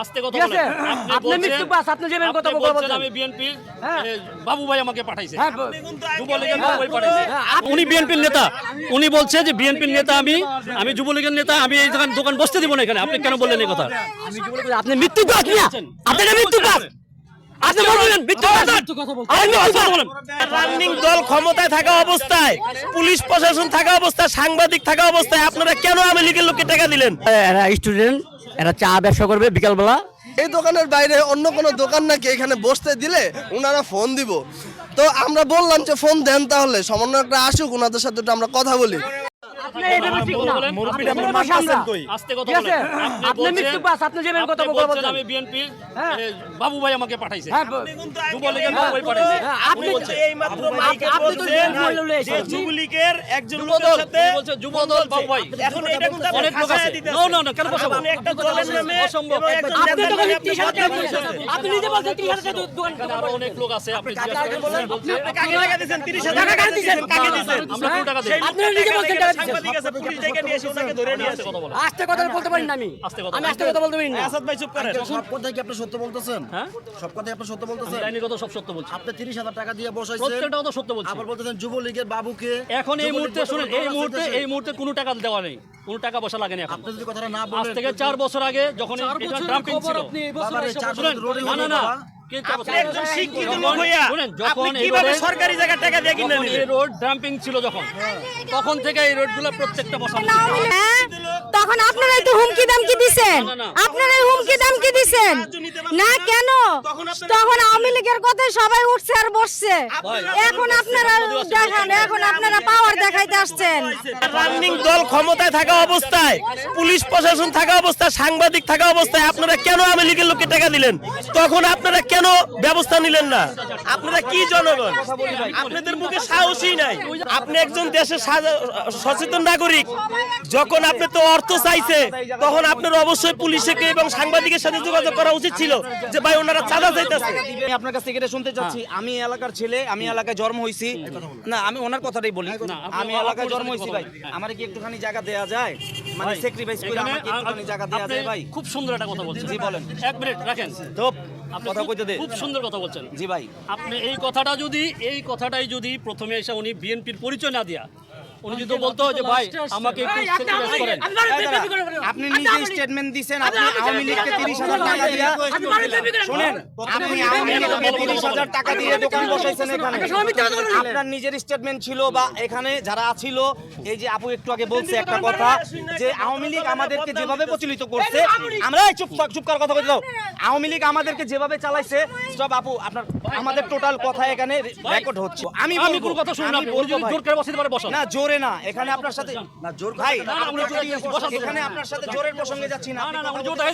আস্তে কথা বলেন আপনি বলছেন- মিথ্যুকবাজ, আপনি যে কথা বলছেন। বলছেন আমি বিএনপির হ্যাঁ। বাবু ভাই আমাকে পাঠাইছে হ্যাঁ, যুবলীগের বাবু ভাই পাঠাইছে উনি বিএনপির নেতা উনি বলছে যে বিএনপির নেতা আমি আমি যুবলীগের নেতা আমি এই দোকান বসতে দিব না এখানে আপনি কেন বললেন এই কথা আপনি মৃত্যু পাস আপনি মৃত্যু পাস আপনি বলবেন রানিং দল ক্ষমতায় থাকা অবস্থায় পুলিশ প্রশাসন থাকা অবস্থায় সাংবাদিক থাকা অবস্থায় আপনারা কেন আওয়ামী লীগের লোককে টাকা দিলেন স্টুডেন্ট এরা চা ব্যবসা করবে বিকালবেলা? এই দোকানের বাইরে অন্য কোনো দোকান নাকি এখানে বসতে দিলে ওনারা ফোন দিব। তো আমরা বললাম যে, ফোন দেন তাহলে, সমন্বয়করা আসুক ওনাদের সাথে আমরা কথা বলি। আপনি এটা ঠিক না। মুরব্বিটা আপনি মানতেছেন কই? আস্তে কথা বলেন। আপনি মৃত্যু পাস, আপনি যে কথা বলছেন। আমি বিএনপির হ্যাঁ। বাবু ভাই আমাকে পাঠাইছে। হ্যাঁ, ব- যুবলীগের বাবু ভাই পাঠাইছে? হ্যাঁ, আপনি এই মাত্র মাইকে আপনি তো যে যুবলীগের একজন লোকের সাথে বলছে যুবদল বাবু ভাই এখন এটা কিন্তু অনেক লোক আছে। নো নো নো কেন বসাবো? আপনি একটা দলের নামে অসম্ভব। আপনি তো নামে বলেন আপনি 30 হাজার টাকা বদনাম দিয়েছেন। করছেন। আপনি নিজে বলছেন 30 হাজার টাকা দোকান অনেক লোক আছে আপনি কাকে বলেন? আপনি কাকে টাকা দিয়েছেন? 30 টাকা দিয়েছেন? কাকে দিয়েছেন? আমরা কোন টাকা দিই আপনি নিজে বলছেন টাকা দিয়েছেন। সাংবাদিক আছে, পুলিশ ডেকে নিয়ে এসে ওনাকে ধরে নিয়ে আসে। আস্তে কথা বলেন আস্তে কথা বলতে পারি না আমি। আমি আস্তে কথা বলতে পারি না। আসাদ ভাই চুপ করেন। সব কথাই কি আপনি সত্য বলতেছেন? হ্যাঁ? সব কথাই আপনি সত্য আমি বলতেছেন আইনিগত সব সত্য বলছি। আপনি তিরিশ হাজার টাকা দিয়ে বসাইছেন। প্রত্যেকটা কথা সত্য বলছি। আবার বলতেছেন যুবলীগের বাবুকে এখন এই মুহূর্তে এই মুহূর্তে এই মুহূর্তে কোনো টাকা দেওয়া নেই। কোনো টাকা পয়সা লাগেনি এখন। আপনি যদি কথাটা না আজ থেকে চার বছর আগে যখন এটা ড্রাম্পিং ছিল। বাবার এই বছর না না একজন শিক্ষিত লোক হইয়া আপনি কীভাবে সরকারি জায়গায় টাকা দিয়ে কিনে যখন নিলেন? রোড ছিল যখন তখন থেকে এই রোড রোডগুলো প্রত্যেকটা বসা হ্যাঁ? তখন আপনারাই তো হুমকি দামকি দিছেন। আপনারাই হুমকি দামকি দিছেন। না কেন? তখন আওয়ামী লীগের কথায় সবাই উঠছে আর বসছে। এখন আপনারা দেখান এখন আপনারা পাওয়ার দেখাইতে আসছেন। রানিং দল ক্ষমতায় থাকা অবস্থায় পুলিশ প্রশাসন থাকা অবস্থায় সাংবাদিক থাকা অবস্থায় আপনারা কেন আওয়ামী লীগের লোককে টাকা দিলেন? তখন আপনারা কেন ব্যবস্থা নিলেন না? আপনারা কি জনগণ? আপনাদের মুখে সাহসই নাই। আপনি একজন দেশের সচেতন নাগরিক। যখন আপনি তো অর্থ চাইছে তখন আপনার অবশ্যই পুলিশকে এবং সাংবাদিকের সাথে যোগাযোগ করা উচিত ছিল যে ভাই ওনারা চাঁদা চাইতেছে। আমি আপনার কাছ থেকে এটা শুনতে চাচ্ছি। আমি এই এলাকার ছেলে আমি এলাকায় জন্ম হইছি। না আমি ওনার কথাটাই বলি। আমি এলাকায় জন্ম কথা ভাই। আমার কি একটুখানি জায়গা দেয়া যায়? মানে স্যাক্রিফাইস করে আমাকে একটুখানি জায়গা দেয়া যায় ভাই? খুব সুন্দর একটা কথা বলছেন। জি, বলেন। এক মিনিট রাখেন। ধপ কথা কইতে দে। খুব সুন্দর কথা বলছেন। জি ভাই। আপনি এই কথাটা যদি এই কথাটাই যদি প্রথমে এসে উনি বিএনপির পরিচয় না দিয়া উনি যদি বলতো যে ভাই আমাকে একটু sacrifice করেন আপনি নিজে স্টেটমেন্ট আপনি আওয়ামী লীগকে তিরিশ হাজার টাকা দিয়ে শুনেন আপনি আওয়ামী লীগকে তিরিশ হাজার টাকা দিয়ে দোকান বসাইছেন এখানে আপনার নিজের স্টেটমেন্ট ছিল বা এখানে যারা ছিল এই যে আপু একটু আগে বলছে একটা কথা যে আওয়ামী লীগ আমাদেরকে যেভাবে প্রচলিত করছে আমরা চুপ চুপ করার কথা বলে দাও আওয়ামী লীগ আমাদেরকে যেভাবে চালাইছে স্টপ আপু আপনার আমাদের টোটাল কথা এখানে রেকর্ড হচ্ছে আমি আমি কোনো কথা শুনি না। জোর করে বসাতে পারে বসান না জোরে না এখানে আপনার সাথে না জোর ভাই আপনি যদি জোরে এখানে আপনার সাথে জোরের প্রসঙ্গে যাচ্ছি না না না উনি জোরটা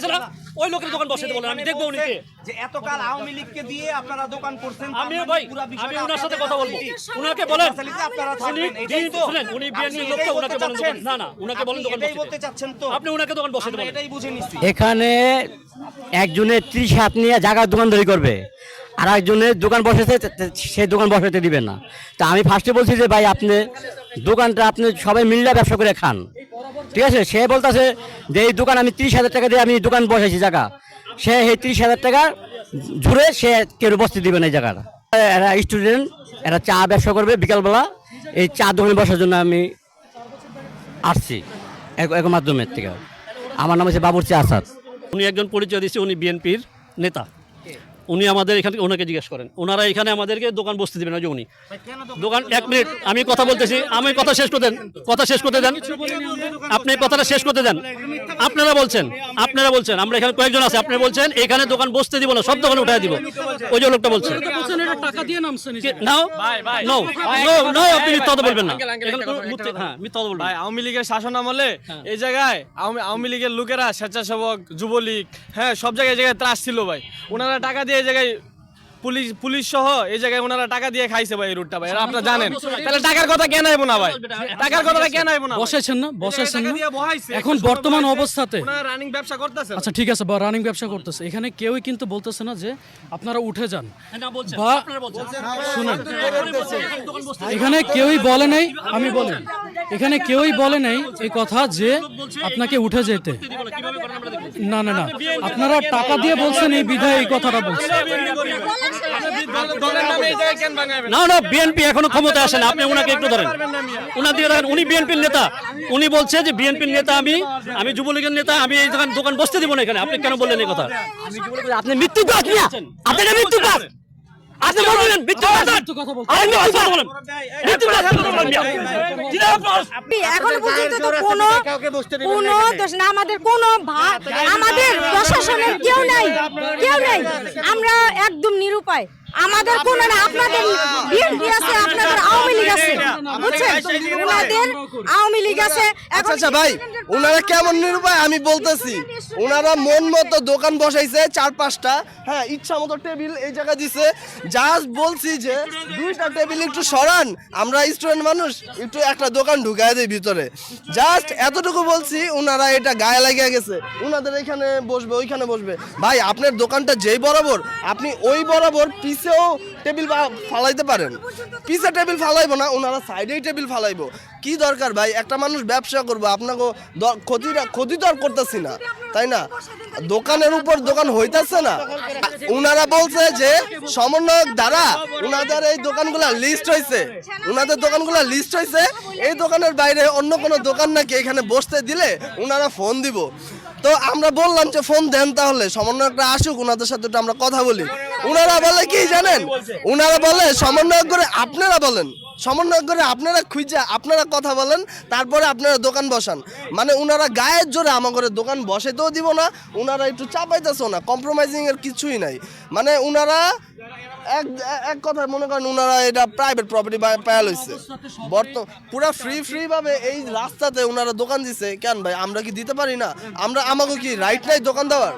ওই লোকের দোকান বলেন আমি এখানে দেখব উনি বলছে কে। যে এতকাল আওয়ামী লীগকে দিয়ে আপনারা দোকান করছেন আমিও মানে ভাই আমি ওনার সাথে কথা বলব উনাকে বলেন আপনারা উনি থাকবেন, এটাই তো? শুনেন উনি বিএনপির লোক তো উনাকে বলেন না না উনাকে বলেন দোকান বসাতে। বলতে চাচ্ছেন তো। আপনি উনাকে দোকান বলেন এটাই বুঝে নিচ্ছি। এখানে একজনের ত্রিশ হাত নিয়ে জায়গার দোকানদারি করবে আর একজনের দোকান বসেছে সে দোকান বসাতে দিবেন না। তা আমি ফার্স্টে বলছি যে ভাই আপনি দোকানটা আপনি সবাই মিল্লা ব্যবসা করে খান। ঠিক আছে? সে বলতেছে যে এই দোকান আমি ত্রিশ হাজার টাকা দিয়ে আমি দোকান বসাইছি, জায়গা। সে এই ত্রিশ হাজার টাকা জুড়ে সে কেউ বসতে দিবে না এই জায়গাটা। এরা স্টুডেন্ট এরা চা ব্যবসা করবে বিকালবেলা। এই চা দোকানে বসার জন্য আমি আসছি এক মাধ্যমের থেকে। আমার নাম হচ্ছে বাবুর বাবুরচি আসাদ। উনি একজন পরিচয় দিচ্ছে উনি বিএনপির নেতা। উনি আমাদের এখানে ওনাকে জিজ্ঞেস করেন। ওনারা এখানে আমাদেরকে দোকান বসতে দেবেন না যে উনি। দোকান এক মিনিট আমি কথা বলতেছি আমি কথা শেষ করতে দেন কথা শেষ করতে দেন। আপনি কথাটা শেষ করতে দেন। আপনারা বলছেন আপনারা বলছেন আমরা এখানে কয়েকজন আছে আপনি বলছেন এখানে দোকান বসতে দিব না সব দোকান উঠাই দিব। ওই যে লোকটা বলছে। নাও নো নো নো আপনি মিথ্যা কথা বলবেন না। এখানে হ্যাঁ মিথ্যা কথা বলবেন। ভাই আওয়ামী লীগের শাসন আমলে এই জায়গায় আওয়ামী আওয়ামী লীগের লোকেরা স্বেচ্ছাসেবক যুবলীগ হ্যাঁ সব জায়গায় জায়গায় ত্রাস ছিল ভাই। ওনারা টাকা দিয়ে এই জায়গায় পুলিশ পুলিশ সহ এই জায়গায় ওনারা টাকা দিয়ে খাইছে ভাই এই রুটটা ভাই আর আপনারা জানেন। তাহলে টাকার কথা কেন আইবো না ভাই? টাকার কথা কেন আইবো না বসেছেন না বসেছেন টাকা না। দিয়ে বহাইছে। এখন বর্তমান অবস্থাতে ওনারা রানিং ব্যবসা করতেছে আচ্ছা ঠিক আছে বা রানিং ব্যবসা করতেছে। এখানে কেউই কিন্তু বলতেছে না যে আপনারা উঠে যান। না বলছেন। বা আপনারা বলছেন। শুনুন। এখানে কেউই বলে নাই আমি বলি। এখানে কেউই বলে নাই এই কথা যে আপনাকে উঠে যেতে। না না না। আপনারা টাকা দিয়ে বলছেন এই বিধায় এই কথাটা বলছেন। দলের নামে এই জায়গায় কেন ভাঙাবেন না না বিএনপি এখনও ক্ষমতা আসে না আপনি ওনাকে একটু ধরেন। ওনার দিকে দেখেন উনি বিএনপির নেতা। উনি বলছে যে বিএনপির নেতা আমি আমি যুবলীগের নেতা আমি এই দোকান দোকান বসতে দিব না এখানে। আপনি কেন বললেন এই কথা? আপনি মৃত্যু আপনি না আপনি বলবেন মিথ্যা বলবেন আমি কথা বলবেন। মিথ্যা কথা বলবেন পাস এখন পর্যন্ত তো কোনো কোনো দোষ না আমাদের কোনো আমাদের প্রশাসনের কেউ নাই কেউ নাই। আমরা একদম নিরুপায়। আমাদের কোন না আপনাদের বিএনপি আছে আপনাদের আওয়ামী লীগ আছে। বুঝছেন? ওনাদের আওয়ামী লীগ আছে আচ্ছা আচ্ছা ভাই ওনারা কেমন নিরুপায় আমি বলতেছি। ওনারা মন মতো দোকান বসাইছে চার পাঁচটা। হ্যাঁ ইচ্ছা মতো টেবিল এই দিছে। জাস্ট বলছি যে দুইটা টেবিল একটু সরান। আমরা স্টুডেন্ট মানুষ একটু একটা দোকান ঢুকায় দেয় ভিতরে। জাস্ট এতটুকু বলছি ওনারা এটা গায়ে লাগিয়ে গেছে। ওনাদের এখানে বসবে ওইখানে বসবে। ভাই আপনার দোকানটা যেই বরাবর আপনি ওই বরাবর পিছেও টেবিল ফালাইতে পারেন। পিছে টেবিল ফালাইবো না ওনারা সাইডেই টেবিল ফালাইবো। কি দরকার ভাই? একটা মানুষ ব্যবসা করব, আপনাকে ক্ষতিটা ক্ষতি তো আর করতেছি না, তাই না? দোকানের উপর দোকান হইতেছে না। উনারা বলছে যে, সমন্বয়ক দ্বারা উনাদের এই দোকানগুলা লিস্ট হয়েছে উনাদের দোকানগুলা লিস্ট হয়েছে এই দোকানের বাইরে অন্য কোনো দোকান নাকি এখানে বসতে দিলে উনারা ফোন দিব। তো আমরা বললাম যে, ফোন দেন তাহলে, সমন্বয়করা আসুক, উনাদের সাথে আমরা কথা বলি। উনারা বলে কি জানেন? উনারা বলে, সমন্বয়ক করে আপনারা বলেন। সমন্বয় করে আপনারা খুঁজে আপনারা কথা বলেন, তারপরে আপনারা দোকান বসান। মানে উনারা গায়ের জোরে আমাদের দোকান বসাইতেও দিব না, উনারা একটু চাপাইতেছেও না কম্প্রোমাইজিং এর কিছুই নাই। মানে উনারা এক এক কথা মনে করেন উনারা এটা প্রাইভেট প্রপার্টি পায়া লইছে। বর্তমান পুরা ফ্রি ফ্রি ভাবে এই রাস্তাতে উনারা দোকান দিছে। কেন ভাই, আমরা কি দিতে পারি না? আমরা আমাকে কি রাইট নাই দোকান দেওয়ার?